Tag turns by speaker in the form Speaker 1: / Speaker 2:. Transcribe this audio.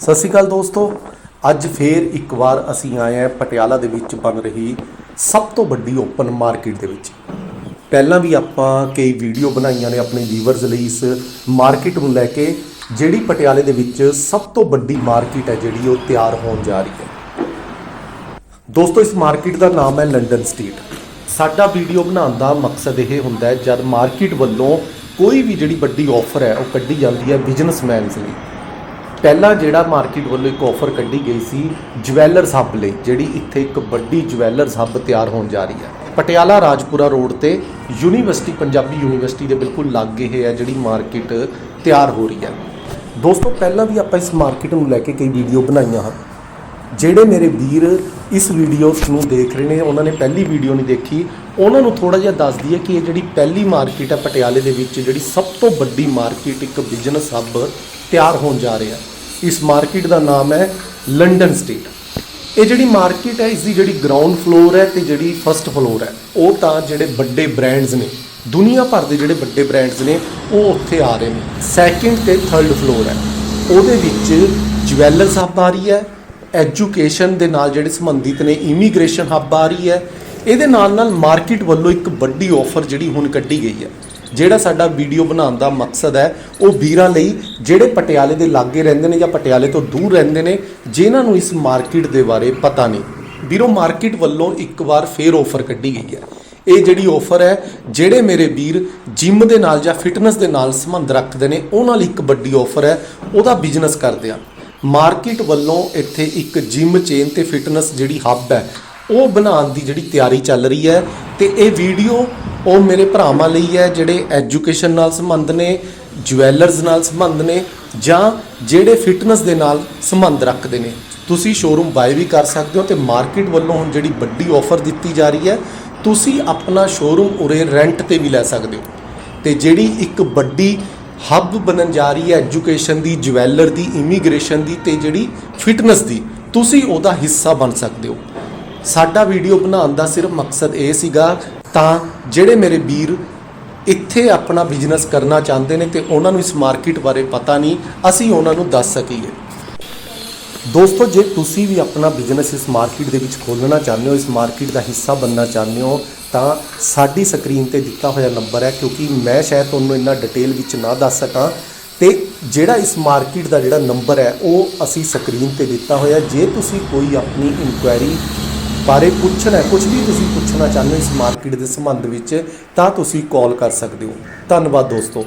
Speaker 1: ਸਤਿ ਸ਼੍ਰੀ ਅਕਾਲ ਦੋਸਤੋ। ਅੱਜ ਫੇਰ ਇੱਕ ਵਾਰ ਅਸੀਂ ਆਏ ਹਾਂ ਪਟਿਆਲਾ ਦੇ ਵਿੱਚ ਬਣ ਰਹੀ ਸਭ ਤੋਂ ਵੱਡੀ ਓਪਨ ਮਾਰਕੀਟ ਦੇ ਵਿੱਚ। ਪਹਿਲਾਂ ਵੀ ਆਪਾਂ ਕਈ ਵੀਡੀਓ ਬਣਾਈਆਂ ਨੇ ਆਪਣੇ ਵੀਵਰਸ ਲਈ ਇਸ ਮਾਰਕੀਟ ਨੂੰ ਲੈ ਕੇ, ਜਿਹੜੀ ਪਟਿਆਲੇ ਦੇ ਵਿੱਚ ਸਭ ਤੋਂ ਵੱਡੀ ਮਾਰਕੀਟ ਹੈ ਜਿਹੜੀ ਉਹ ਤਿਆਰ ਹੋਣ ਜਾ ਰਹੀ ਹੈ। ਦੋਸਤੋ, ਇਸ ਮਾਰਕੀਟ ਦਾ ਨਾਮ ਹੈ ਲੰਡਨ ਸਟਰੀਟ ਸਾਡਾ ਵੀਡੀਓ ਬਣਾਉਣ ਦਾ ਮਕਸਦ ਇਹ ਹੁੰਦਾ ਹੈ, ਜਦ ਮਾਰਕੀਟ ਵੱਲੋਂ ਕੋਈ ਵੀ ਜਿਹੜੀ ਵੱਡੀ ਆਫਰ ਹੈ, ਉਹ ਕੱਢੀ ਜਾਂਦੀ ਹੈ ਬਿਜ਼ਨਸਮੈਨਸ ਲਈ। ਪਹਿਲਾਂ ਜਿਹੜਾ ਮਾਰਕੀਟ ਵੱਲੋਂ ਇੱਕ ਆਫਰ ਕੱਢੀ ਗਈ ਸੀ ਜਵੈਲਰਸ ਹੱਬ ਲਈ, ਜਿਹੜੀ ਇੱਥੇ ਇੱਕ ਵੱਡੀ ਜਵੈਲਰਸ ਹੱਬ ਤਿਆਰ ਹੋਣ ਜਾ ਰਹੀ ਹੈ। ਪਟਿਆਲਾ ਰਾਜਪੁਰਾ ਰੋਡ ਤੇ ਯੂਨੀਵਰਸਿਟੀ, ਪੰਜਾਬੀ ਯੂਨੀਵਰਸਿਟੀ ਦੇ ਬਿਲਕੁਲ ਲਾਗੇ ਇਹ ਹੈ, ਜਿਹੜੀ ਮਾਰਕੀਟ ਤਿਆਰ ਹੋ ਰਹੀ ਹੈ। ਦੋਸਤੋ, ਪਹਿਲਾਂ ਵੀ ਆਪਾਂ ਇਸ ਮਾਰਕੀਟ ਨੂੰ ਲੈ ਕੇ ਕਈ ਵੀਡੀਓ ਬਣਾਈਆਂ ਹਨ। ਜਿਹੜੇ ਮੇਰੇ ਵੀਰ ਇਸ ਵੀਡੀਓ ਨੂੰ ਦੇਖ ਰਹੇ ਨੇ, ਉਹਨਾਂ ਨੇ ਪਹਿਲੀ ਵੀਡੀਓ ਨਹੀਂ ਦੇਖੀ। ਉਹਨਾਂ ਨੂੰ ਥੋੜਾ ਜਿਹਾ ਦੱਸ ਦਈਏ ਕਿ ਇਹ ਜਿਹੜੀ ਪਹਿਲੀ ਮਾਰਕੀਟ ਹੈ ਪਟਿਆਲੇ ਦੇ ਵਿੱਚ, ਜਿਹੜੀ ਸਭ ਤੋਂ ਵੱਡੀ ਮਾਰਕੀਟ ਇੱਕ ਬਿਜ਼ਨਸ ਹੱਬ ਤਿਆਰ ਹੋਣ ਜਾ ਰਿਹਾ। ਇਸ ਮਾਰਕੀਟ ਦਾ ਨਾਮ ਹੈ ਲੰਡਨ ਸਟਰੀਟ ਇਹ ਜਿਹੜੀ ਮਾਰਕੀਟ ਹੈ, ਇਸ ਦੀ ਜਿਹੜੀ ਗਰਾਊਂਡ ਫਲੋਰ ਹੈ ਤੇ ਜਿਹੜੀ ਫਰਸਟ ਫਲੋਰ ਹੈ, ਉਹ ਤਾਂ ਜਿਹੜੇ ਵੱਡੇ ਬ੍ਰਾਂਡਸ ਨੇ, ਦੁਨੀਆ ਭਰ ਦੇ ਜਿਹੜੇ ਵੱਡੇ ਬ੍ਰਾਂਡਸ ਨੇ, ਉਹ ਉੱਥੇ ਆ ਰਹੇ ਨੇ। ਸੈਕਿੰਡ ਤੇ ਥਰਡ ਫਲੋਰ ਹੈ। ਉਹਦੇ ਵਿੱਚ ਜਵੈਲਰਸ ਹੱਬ ਆ ਰਹੀ ਹੈ ਐਜੂਕੇਸ਼ਨ ਦੇ ਨਾਲ ਜਿਹੜੇ ਸੰਬੰਧਿਤ ਨੇ, ਇਮੀਗ੍ਰੇਸ਼ਨ ਹੱਬ ਆ ਰਹੀ ਹੈ, ਇਹਦੇ ਨਾਲ ਨਾਲ ਮਾਰਕੀਟ ਵੱਲੋਂ ਇੱਕ ਵੱਡੀ ਆਫਰ ਜਿਹੜੀ ਹੁਣ ਕੱਢੀ ਗਈ ਹੈ। ਜਿਹੜਾ ਸਾਡਾ ਵੀਡੀਓ ਬਣਾਉਣ ਦਾ ਮਕਸਦ ਹੈ, ਉਹ ਵੀਰਾਂ ਲਈ ਜਿਹੜੇ ਪਟਿਆਲੇ ਦੇ ਲਾਗੇ ਰਹਿੰਦੇ ਨੇ ਜਾਂ ਪਟਿਆਲੇ ਤੋਂ ਦੂਰ ਰਹਿੰਦੇ ਨੇ, ਜਿਨ੍ਹਾਂ ਨੂੰ ਇਸ ਮਾਰਕੀਟ ਦੇ ਬਾਰੇ ਪਤਾ ਨਹੀਂ। ਵੀਰੋ, ਮਾਰਕੀਟ ਵੱਲੋਂ ਇੱਕ ਵਾਰ ਫੇਰ ਆਫਰ ਕੱਢੀ ਗਈ ਹੈ। ਇਹ ਜਿਹੜੀ ਆਫਰ ਹੈ, ਜਿਹੜੇ ਮੇਰੇ ਵੀਰ ਜਿਮ ਦੇ ਨਾਲ ਜਾਂ ਫਿਟਨੈਸ ਦੇ ਨਾਲ ਸੰਬੰਧ ਰੱਖਦੇ ਨੇ, ਉਹਨਾਂ ਲਈ ਇੱਕ ਵੱਡੀ ਆਫਰ ਹੈ, ਉਹਦਾ ਬਿਜ਼ਨਸ ਕਰਦੇ ਆ। ਮਾਰਕੀਟ ਵੱਲੋਂ ਇੱਥੇ ਇੱਕ ਜਿਮ ਚੇਨ ਤੇ ਫਿਟਨੈਸ ਜਿਹੜੀ ਹੱਬ ਹੈ, ਉਹ ਬਣਾਉਣ ਦੀ ਜਿਹੜੀ ਤਿਆਰੀ ਚੱਲ ਰਹੀ ਹੈ ਤੇ ਇਹ ਵੀਡੀਓ ਉਹ ਮੇਰੇ ਭਰਾਵਾਂ ਲਈ ਹੈ, ਜਿਹੜੇ ਐਜੂਕੇਸ਼ਨ ਨਾਲ ਸੰਬੰਧ ਨੇ ਜਵੈਲਰਸ ਨਾਲ ਸੰਬੰਧ ਨੇ, ਜਾਂ ਜਿਹੜੇ ਫਿਟਨੈਸ ਦੇ ਨਾਲ ਸੰਬੰਧ ਰੱਖਦੇ ਨੇ। ਤੁਸੀਂ ਸ਼ੋਰੂਮ ਬਾਏ ਵੀ ਕਰ ਸਕਦੇ ਹੋ ਤੇ ਮਾਰਕੀਟ ਵੱਲੋਂ ਹੁਣ ਜਿਹੜੀ ਵੱਡੀ ਆਫਰ ਦਿੱਤੀ ਜਾ ਰਹੀ ਹੈ, ਤੁਸੀਂ ਆਪਣਾ ਸ਼ੋਰੂਮ ਉਰੇ ਰੈਂਟ ਤੇ ਵੀ ਲੈ ਸਕਦੇ ਹੋ। ਤੇ ਜਿਹੜੀ ਇੱਕ ਵੱਡੀ ਹੱਬ ਬਣਨ ਜਾ ਰਹੀ ਹੈ ਐਜੂਕੇਸ਼ਨ ਦੀ, ਜਵੈਲਰ ਦੀ, ਇਮੀਗ੍ਰੇਸ਼ਨ ਦੀ ਤੇ ਜਿਹੜੀ ਫਿਟਨੈਸ ਦੀ। ਤੁਸੀਂ ਉਹਦਾ ਹਿੱਸਾ ਬਣ ਸਕਦੇ ਹੋ। ਸਾਡਾ ਵੀਡੀਓ ਬਣਾਉਣ ਦਾ ਸਿਰਫ ਮਕਸਦ ਇਹ ਸੀਗਾ ਤਾਂ ਜਿਹੜੇ ਮੇਰੇ ਵੀਰ ਇੱਥੇ ਆਪਣਾ ਬਿਜ਼ਨਸ ਕਰਨਾ ਚਾਹੁੰਦੇ ਨੇ ਤੇ ਉਹਨਾਂ ਨੂੰ ਇਸ ਮਾਰਕੀਟ ਬਾਰੇ ਪਤਾ ਨਹੀਂ, ਅਸੀਂ ਉਹਨਾਂ ਨੂੰ ਦੱਸ ਸਕੀਏ। ਦੋਸਤੋ, ਜੇ ਤੁਸੀਂ ਵੀ ਆਪਣਾ ਬਿਜ਼ਨਸ ਇਸ ਮਾਰਕੀਟ ਦੇ ਵਿੱਚ ਖੋਲ੍ਹਣਾ ਚਾਹੁੰਦੇ ਹੋ, ਇਸ ਮਾਰਕੀਟ ਦਾ ਹਿੱਸਾ ਬਣਨਾ ਚਾਹੁੰਦੇ ਹੋ, ਤਾਂ ਸਾਡੀ ਸਕਰੀਨ ਤੇ ਦਿੱਤਾ ਹੋਇਆ ਨੰਬਰ ਹੈ, ਕਿਉਂਕਿ ਮੈਂ ਸ਼ਾਇਦ ਤੁਹਾਨੂੰ ਇੰਨਾ ਡਿਟੇਲ ਵਿੱਚ ਨਾ ਦੱਸ ਸਕਾਂ। ਤੇ ਜਿਹੜਾ ਇਸ ਮਾਰਕੀਟ ਦਾ ਜਿਹੜਾ ਨੰਬਰ ਹੈ, ਉਹ ਅਸੀਂ ਸਕਰੀਨ ਤੇ ਦਿੱਤਾ ਹੋਇਆ। ਜੇ ਤੁਸੀਂ ਕੋਈ ਆਪਣੀ ਇਨਕੁਆਇਰੀ ਬਾਰੇ ਪੁੱਛਣਾ ਹੈ ਕੁਝ ਵੀ ਤੁਸੀਂ ਪੁੱਛਣਾ ਚਾਹੁੰਦੇ ਹੋ ਇਸ ਮਾਰਕੀਟ ਦੇ ਸੰਬੰਧ ਵਿੱਚ, ਤਾਂ ਤੁਸੀਂ ਕਾਲ ਕਰ ਸਕਦੇ ਹੋ। ਧੰਨਵਾਦ ਦੋਸਤੋ।